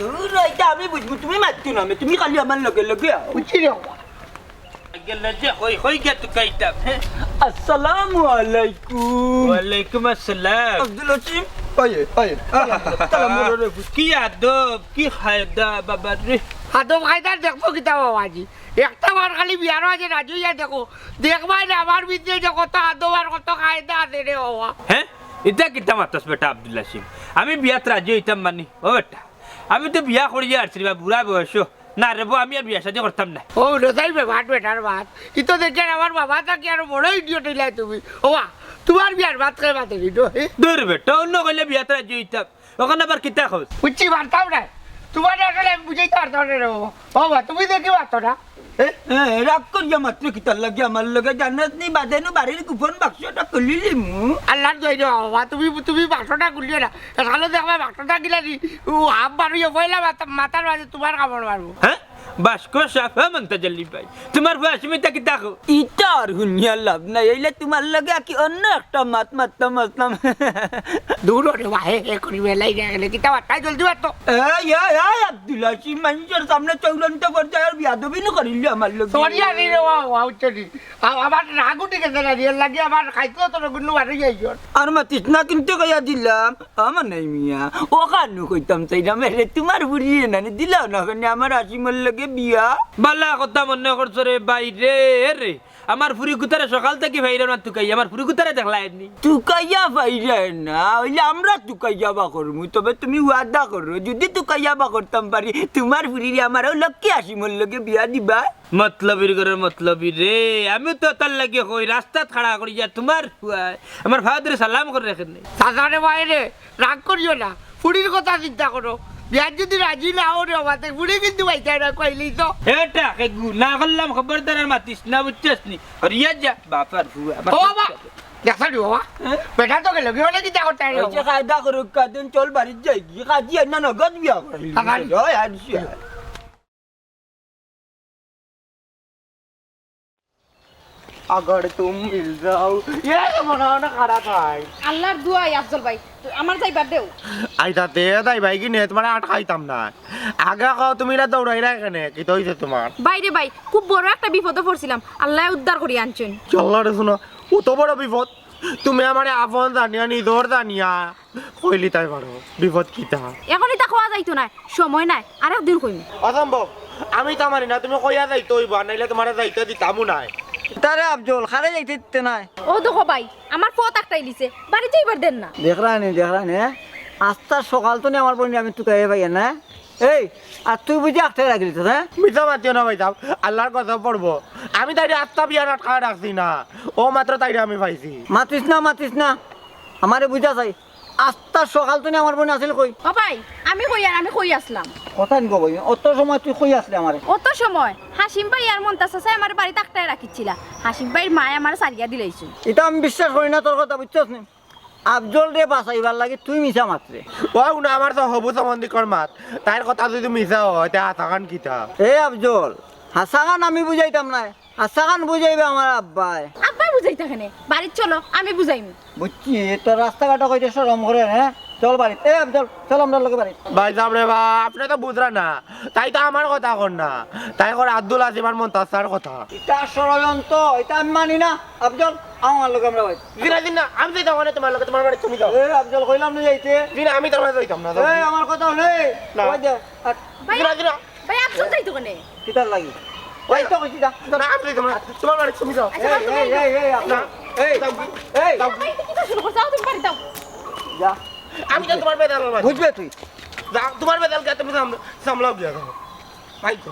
দূর এটা আমি বুঝব তুমি মারছো না তুমি খালি আমার লগে লগে বুঝছি রে গেলে যে হই হই গে তো কাইতা আসসালামু আলাইকুম। ওয়ালাইকুম আসসালাম। আব্দুল হাসিম। আয়ে আয়ে কি আদব কি খায়দা বাবা রে। হাতো খাইদার দেখব কিতা বাবাজি একটা বার খালি বিয়ার আছে রাজু যা দেখো। দেখবাই না আমার ভিতরে যে কত হাতো আর কত খাইদা আছে রে বাবা। হ্যাঁ? এটা কিতা মাতস বেটা আব্দুল্লাহ সিং? আমি বিয়াত রাজি হইতাম মানি ও বেটা। আমি তো বিয়া করিয়া আসছি বা বুড়া বয়স না রে আমি আর বিয়া সাথে করতাম না ও রোজাই ভাত বেটার ভাত ইতো দেখে আমার বাবা তাকে আর বড় ইডিয়ট হইলাই তুমি। ও তোমার বিয়ার ভাত খাই ভাত দূর বেটা অন্য কইলে বিয়াত রাজি হইতাম ওখানে আবার কিতা খোঁজ। উচ্চি পারতাম না তোমার আসলে আমি বুঝেই পারতাম না রে বাবা তুমি দেখি পারতো না? রাগ করিয়া মাত্র কিতার লাগে? আমার লগে জানাত নি বাদেনু বাড়ির গোপন বাক্সটা খুলিলি মু। আল্লাহ জয় বাবা তুমি তুমি বাক্সটা খুলিও না। তাহলে দেখবা বাক্সটা গিলা দি। ও হাফ পয়লা মাথা- মাথার মাঝে তোমার কামড় মারবো। হ্যাঁ? বাসকো সাফ হ্যাঁ মন্তাজাল্লি ভাই? তোমার বয়স আমি তা কিতা ইটা আর হুনিয়া লাভ নাই এইলে তোমার লগে কি অন্য একটা মাত মারতাম মারতাম। দূর রে হে হে করি বেলাই গেলে কিতা বার্তায় জলদি পারতো এই এই এই আব্দুল হাসিম মানুষের সামনে চৌলন্ত পর্যায়ের বিয়াদবি নো করিলি আমার লগে? সরি আনি রে বাবা উচ্চনি আমার রাগ উঠে গেছে না রিয়েল লাগে আমার খাইতে তো গুন্নু মারি যাইছো। আর মাতিস না কিন্তু কইয়া দিলাম আমার নাই মিয়া। ও কানু কইতাম চাইলাম এরে তোমার বুড়ি নানি দিলাও না আমার আসিমর লগে বিয়া? বালা কথা মনে করছ রে বাইরে রে। আমার ফুরি কুতারে সকাল থেকে ভাইরা না তুকাই আমার ফুরি কুতারে দেখলাই নি তুকাইয়া পাইরা না হইলে আমরা তুকাইয়া বা করমু তবে তুমি ওয়াদা করো যদি তুকাইয়া বা করতাম পারি তোমার বুড়ি আমারও লক্ষ্যে আসিমর লগে বিয়া দিবা। মতলবির ঘরের মতলবি রে আমি তো তার লাগে কই রাস্তা খাড়া করি যা তোমার আমার ফাদারে সালাম করে রেখেন নাই সাধারে বাইরে রাগ করিও না ফুড়ির কথা চিন্তা করো। বিয়ার যদি রাজি না হো রে বাবা ফুড়ি কিন্তু পাইতে না কইলি তো এটা কে গু না করলাম খবরদার আর মাতিস না বুঝছিস নি হরিয়া যা বাপার ফুয়া আমার ও বাবা দেখা দিও বাবা বেটা তো গেল কি হলে চিন্তা করতে এই যে কায়দা করো কাদিন চল বাড়ির যাই গিয়ে কাজি না আগর তুম মিল যাও। ইয়া মনে হয় না খারাপ হয় আল্লাহর দুয়াই আফজল ভাই। আমার যাইবার দেও। আইতা দে তাই ভাই কি নে তোমার আটকাইতাম না। আগা খাও তুমি না দৌড়াই না এখানে কি তো হইছে তোমার বাইরে ভাই খুব বড় একটা বিপদে পড়ছিলাম। আল্লাহ উদ্ধার করি আনছেন চল্লা রে শুনো ও তো বড় বিপদ। তুমি আমারে আপন জানিয়া নিদর জানিয়া। কইলি তাই পারো বিপদ কিতা। এখনই তা খাওয়া যাইতো না সময় নাই আর একদিন কইম। অসম্ভব আমি তো আমারি না তুমি কইয়া যাইতো হইবা নাইলে তোমারে যাইতে দিতামু নাই। তারে আফজল খারে যাইতে দিতে নাই। ও দেখো ভাই আমার পথ একটাই লিছে বাড়ি যাইবার দেন না। দেখরা নি দেখরা নি আস্তা সকাল তো নি আমার বোন আমি তুকাই পাই না এই আর তুই বুঝি আটটা রাখলি তো হ্যাঁ মিথ্যা মাতিও না ভাইতাম আল্লাহর কথা পড়ব। আমি তাইরে আত্মা বিয়া আটকা রাখছি না। ও মাত্র তাইরে আমি পাইছি। মাতিস না মাতিস না। আমারে বুঝা চাই আস্তা সকাল তো নি আমার বোন আসিল কই? ও ভাই আমি কই আর আমি কই আসলাম? কথা নি কই? অত সময় তুই কই আসলি আমারে? অত সময়? হাসিম ভাই আর মন্তাস আছে আমার বাড়িতে একটাই রাখিছিলা হাসিম ভাইয়ের মায় আমার সারিয়া দিলাইছিল এটা আমি বিশ্বাস করি না তোর কথা বুঝছস নি? আফজল রে বাঁচাইবার লাগে তুই মিছা মাত্রে ও না আমার তো হবু সম্বন্ধিকর মাত। তাইর কথা যদি মিছা হয় তে আথাকান কিতা? এ আফজল হাসাগান আমি বুঝাইতাম না হাসাগান বুঝাইবে আমার আব্বাই। আব্বাই বুঝাই থাকেনে বাড়ির চলো আমি বুঝাইম বুঝছি তোর রাস্তাঘাট কইতে সরম করে হ্যাঁ চল বাড়ি। এ আফজল চল আমরা লগে বাড়ি। ভাই সাহেব রে বা আপনি তো বুঝরা না। তাই তো আমার কথা কর না। তাই করে আব্দুল আজিমার মন্তাসার কথা। এটা ষড়যন্ত্র এটা আমি মানি না। আফজল আমার আমি যাইতাম না তোমার লগে তোমার বাড়ি তুমি যাও। এ আফজল কইলাম না যাইতে। দিনা আমি তোমার যাইতাম না এই আমার কথা হলে না। দে আর ভাই দিনা দিনা ভাই আফজল যাইতো কেনে কিতার লাগি? ওই তো কইছি না আমি যাইতাম না তোমার বাড়ি তুমি যাও। এই এই এই এই এই এই ভাই কি তো শুরু করছ? তুমি বাড়ি যাও। যা। আমি তো তোমার বেদাল বুঝবে তুই? তোমার বেদাল কে তুমি সামলাও গিয়া ভাই তো।